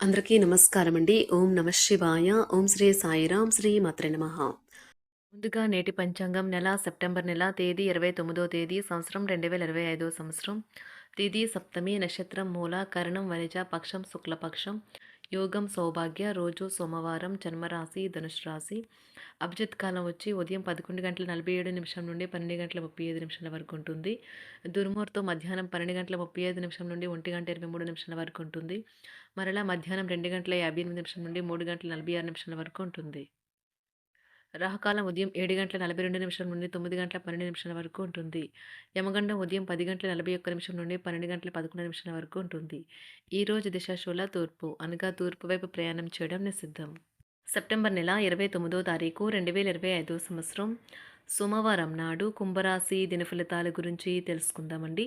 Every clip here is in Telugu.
అందరికీ నమస్కారం అండి ఓం నమ శివాయ. ఓం శ్రీ సాయిరాం శ్రీ మాత్ర నమ. ముందుగా నేటి పంచాంగం నెల సెప్టెంబర్ నెల తేదీ ఇరవై తొమ్మిదో తేదీ సంవత్సరం రెండు వేల ఇరవై ఐదో సంవత్సరం. తేదీ సప్తమి నక్షత్రం మూల కరణం వనిజ పక్షం శుక్లపక్షం. యోగం సౌభాగ్య రోజు సోమవారం జన్మరాశి ధనుసు రాశి అభిజిత్ కాలం వచ్చి ఉదయం పదకొండు గంటల నలభై ఏడు నిమిషం నుండి పన్నెండు గంటల ముప్పై ఐదు నిమిషాల వరకు ఉంటుంది. దుర్ముహూర్తం మధ్యాహ్నం పన్నెండు గంటల ముప్పై ఐదు నిమిషం నుండి ఒంటి గంట ఇరవై మూడు నిమిషాల వరకు ఉంటుంది. మరలా మధ్యాహ్నం రెండు గంటల యాభై ఎనిమిది నిమిషం నుండి మూడు గంటల నలభై ఆరు నిమిషాల వరకు ఉంటుంది. రాహకాలం ఉదయం ఏడు గంటల నలభై రెండు నిమిషాల నుండి తొమ్మిది గంటల పన్నెండు నిమిషాల వరకు ఉంటుంది. యమగండం ఉదయం పది గంటల నలభై ఒక్క నిమిషం నుండి పన్నెండు గంటల పదకొండు నిమిషాల వరకు ఉంటుంది. ఈ రోజు దిశాశూల తూర్పు అనగా తూర్పు వైపు ప్రయాణం చేయడం నిషిద్ధం. సెప్టెంబర్ నెల ఇరవై తొమ్మిదో తారీఖు రెండు వేల ఇరవై ఐదో సంవత్సరం. సోమవారం నాడు కుంభరాశి దిన ఫలితాల గురించి తెలుసుకుందామండి.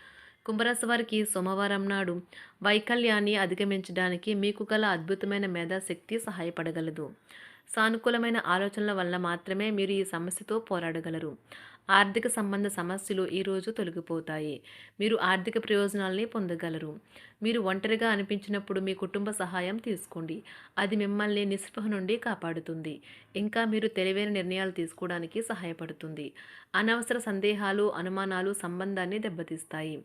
కుంభరాశి వారికి సోమవారం నాడు వైకల్యాన్ని అధిగమించడానికి మీకు గల అద్భుతమైన మేధాశక్తి సహాయపడగలదు. సానుకూలమైన ఆలోచనల వల్ల మాత్రమే మీరు ఈ సమస్యతో పోరాడగలరు. ఆర్థిక సంబంధ సమస్యలు ఈరోజు తొలగిపోతాయి. మీరు ఆర్థిక ప్రయోజనాల్ని పొందగలరు. మీరు ఒంటరిగా అనిపించినప్పుడు మీ కుటుంబ సహాయం తీసుకోండి. అది మిమ్మల్ని నిస్పృహ నుండి కాపాడుతుంది. ఇంకా మీరు తెలివైన నిర్ణయాలు తీసుకోవడానికి సహాయపడుతుంది. అనవసర సందేహాలు అనుమానాలు సంబంధాన్ని దెబ్బతీస్తాయి.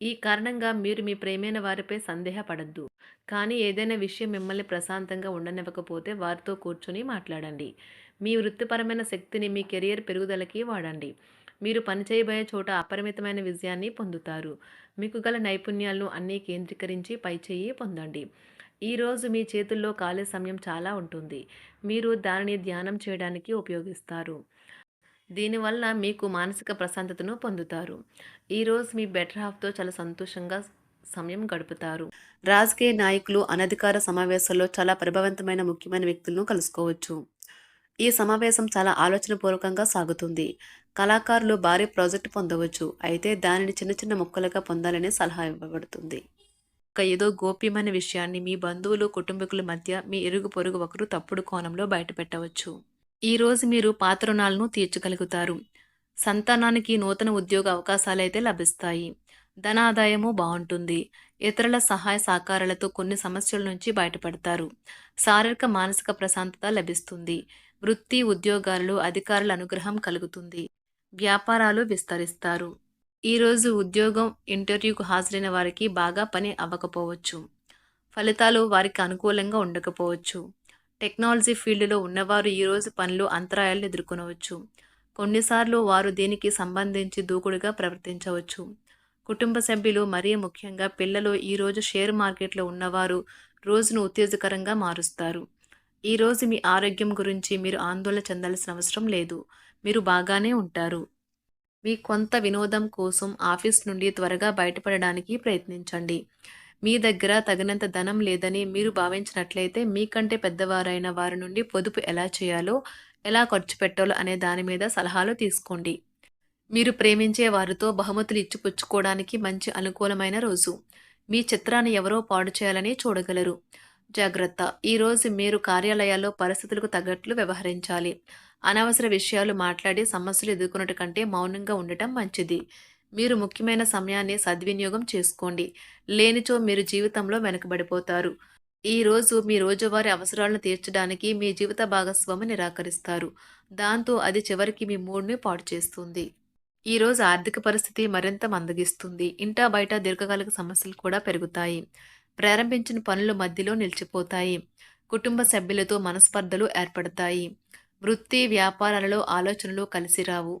ఈ కారణంగా మీరు మీ ప్రేమైన వారిపై సందేహపడద్దు. కానీ ఏదైనా విషయం మిమ్మల్ని ప్రశాంతంగా ఉండనివ్వకపోతే వారితో కూర్చొని మాట్లాడండి. మీ వృత్తిపరమైన శక్తిని మీ కెరియర్ పెరుగుదలకి వాడండి. మీరు పనిచేయబోయే చోట అపరిమితమైన విజయాన్ని పొందుతారు. మీకు గల నైపుణ్యాలను అన్నీ కేంద్రీకరించి పైచేయి పొందండి. ఈరోజు మీ చేతుల్లో ఖాళీ సమయం చాలా ఉంటుంది. మీరు దానిని ధ్యానం చేయడానికి ఉపయోగిస్తారు. దీనివల్ల మీకు మానసిక ప్రశాంతతను పొందుతారు. ఈరోజు మీ బెటర్ హాఫ్తో చాలా సంతోషంగా సమయం గడుపుతారు. రాజకీయ నాయకులు అనధికార సమావేశాల్లో చాలా ప్రభావవంతమైన ముఖ్యమైన వ్యక్తులను కలుసుకోవచ్చు. ఈ సమావేశం చాలా ఆలోచనపూర్వకంగా సాగుతుంది. కళాకారులు భారీ ప్రాజెక్టు పొందవచ్చు. అయితే దానిని చిన్న చిన్న ముక్కలుగా పొందాలనే సలహా ఇవ్వబడుతుంది. ఒక ఏదో గోప్యమైన విషయాన్ని మీ బంధువులు కుటుంబీకుల మధ్య మీ ఇరుగు పొరుగు ఒకరు తప్పుడు కోణంలో బయటపెట్టవచ్చు. ఈరోజు మీరు పాత రుణాలను తీర్చగలుగుతారు. సంతానానికి నూతన ఉద్యోగ అవకాశాలైతే లభిస్తాయి. ధనాదాయము బాగుంటుంది. ఇతరుల సహాయ సహకారాలతో కొన్ని సమస్యల నుంచి బయటపడతారు. శారీరక మానసిక ప్రశాంతత లభిస్తుంది. వృత్తి ఉద్యోగాలలో అధికారుల అనుగ్రహం కలుగుతుంది. వ్యాపారాలు విస్తరిస్తారు. ఈరోజు ఉద్యోగం ఇంటర్వ్యూకు హాజరైన వారికి బాగా పని అవ్వకపోవచ్చు. ఫలితాలు వారికి అనుకూలంగా ఉండకపోవచ్చు. టెక్నాలజీ ఫీల్డ్లో ఉన్నవారు ఈరోజు పనులు అంతరాయాలను ఎదుర్కొనవచ్చు. కొన్నిసార్లు వారు దీనికి సంబంధించి దూకుడుగా ప్రవర్తించవచ్చు. కుటుంబ సభ్యులు మరీ ముఖ్యంగా పిల్లలు ఈరోజు షేర్ మార్కెట్లో ఉన్నవారు రోజును ఉత్తేజకరంగా మారుస్తారు. ఈరోజు మీ ఆరోగ్యం గురించి మీరు ఆందోళన చెందాల్సిన అవసరం లేదు. మీరు బాగానే ఉంటారు. మీ కొంత వినోదం కోసం ఆఫీస్ నుండి త్వరగా బయటపడడానికి ప్రయత్నించండి. మీ దగ్గర తగినంత ధనం లేదని మీరు భావించినట్లయితే మీకంటే పెద్దవారైన వారి నుండి పొదుపు ఎలా చేయాలో ఎలా ఖర్చు పెట్టాలో అనే దాని మీద సలహాలు తీసుకోండి. మీరు ప్రేమించే వారితో బహుమతులు ఇచ్చిపుచ్చుకోవడానికి మంచి అనుకూలమైన రోజు. మీ చిత్రాన్ని ఎవరో పాడు చేయాలని చూడగలరు. జాగ్రత్త. ఈరోజు మీరు కార్యాలయాల్లో పరిస్థితులకు తగ్గట్లు వ్యవహరించాలి. అనవసర విషయాలు మాట్లాడి సమస్యలు ఎదుర్కొన్నట్టు కంటే మౌనంగా ఉండటం మంచిది. మీరు ముఖ్యమైన సమయాన్ని సద్వినియోగం చేసుకోండి. లేనిచో మీరు జీవితంలో వెనుకబడిపోతారు. ఈ రోజు మీ రోజువారీ అవసరాలను తీర్చడానికి మీ జీవిత భాగస్వామి నిరాకరిస్తారు. దాంతో అది చివరికి మీ మూడ్ని పాడు చేస్తుంది. ఈ రోజు ఆర్థిక పరిస్థితి మరింత మందగిస్తుంది. ఇంటా బయట దీర్ఘకాలిక సమస్యలు కూడా పెరుగుతాయి. ప్రారంభించిన పనులు మధ్యలో నిలిచిపోతాయి. కుటుంబ సభ్యులతో మనస్పర్ధలు ఏర్పడతాయి. వృత్తి వ్యాపారాలలో ఆలోచనలు కలిసి రావు.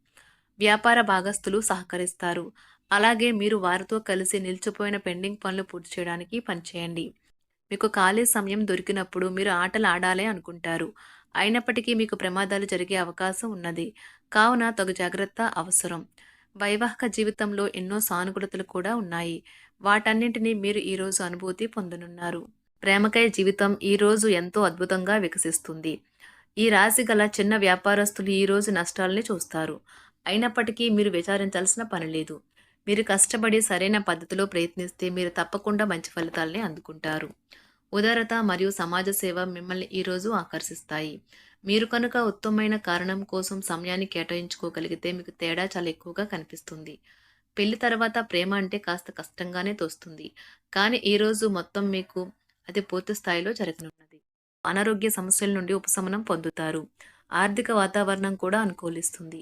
వ్యాపార భాగస్తులు సహకరిస్తారు. అలాగే మీరు వారితో కలిసి నిలిచిపోయిన పెండింగ్ పనులు పూర్తి చేయడానికి పనిచేయండి. మీకు ఖాళీ సమయం దొరికినప్పుడు మీరు ఆటలు ఆడాలి అనుకుంటారు. అయినప్పటికీ మీకు ప్రమాదాలు జరిగే అవకాశం ఉన్నది. కావున తగు జాగ్రత్త అవసరం. వైవాహిక జీవితంలో ఎన్నో సానుకూలతలు కూడా ఉన్నాయి. వాటన్నింటినీ మీరు ఈరోజు అనుభూతి పొందనున్నారు. ప్రేమకై జీవితం ఈరోజు ఎంతో అద్భుతంగా వికసిస్తుంది. ఈ రాశి గల చిన్న వ్యాపారస్తులు ఈరోజు నష్టాలని చూస్తారు. అయినప్పటికీ మీరు విచారించాల్సిన పని లేదు. మీరు కష్టపడి సరైన పద్ధతిలో ప్రయత్నిస్తే మీరు తప్పకుండా మంచి ఫలితాలని అందుకుంటారు. ఉదారత మరియు సమాజ సేవ మిమ్మల్ని ఈరోజు ఆకర్షిస్తాయి. మీరు కనుక ఉత్తమమైన కారణం కోసం సమయాన్ని కేటాయించుకోగలిగితే మీకు తేడా చాలా ఎక్కువగా కనిపిస్తుంది. పెళ్ళి తర్వాత ప్రేమ అంటే కాస్త కష్టంగానే తోస్తుంది. కానీ ఈరోజు మొత్తం మీకు అది పూర్తి స్థాయిలో జరగనున్నది. అనారోగ్య సమస్యల నుండి ఉపశమనం పొందుతారు. ఆర్థిక వాతావరణం కూడా అనుకూలిస్తుంది.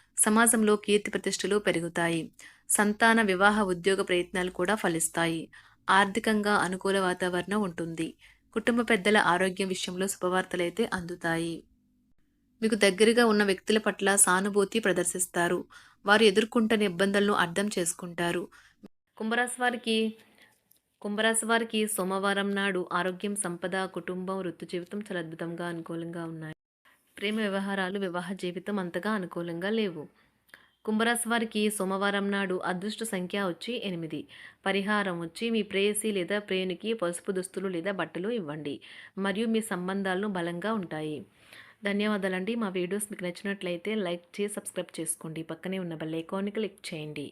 సమాజంలో కీర్తి ప్రతిష్టలు పెరుగుతాయి. సంతాన వివాహ ఉద్యోగ ప్రయత్నాలు కూడా ఫలిస్తాయి. ఆర్థికంగా అనుకూల వాతావరణం ఉంటుంది. కుటుంబ పెద్దల ఆరోగ్యం విషయంలో శుభవార్తలైతే అందుతాయి. మీకు దగ్గరగా ఉన్న వ్యక్తుల పట్ల సానుభూతి ప్రదర్శిస్తారు. వారు ఎదుర్కొంటున్న ఇబ్బందులను అర్థం చేసుకుంటారు. కుంభరాశి వారికి కుంభరాశి వారికి సోమవారం నాడు ఆరోగ్యం సంపద కుటుంబం వృత్తి జీవితం చాలా అద్భుతంగా అనుకూలంగా ఉన్నాయి. ప్రేమ వ్యవహారాలు వివాహ జీవితం అంతగా అనుకూలంగా లేవు. కుంభరాశి వారికి సోమవారం నాడు అదృష్ట సంఖ్య వచ్చి ఎనిమిది. పరిహారం వచ్చి మీ ప్రేయసి లేదా ప్రేయునికి పసుపు దుస్తులు లేదా బట్టలు ఇవ్వండి. మరియు మీ సంబంధాలను బలంగా ఉంటాయి. ధన్యవాదాలండి. మా వీడియోస్ మీకు నచ్చినట్లయితే లైక్ చేసి సబ్స్క్రైబ్ చేసుకోండి. పక్కనే ఉన్న బెల్ ఐకాన్ని క్లిక్ చేయండి.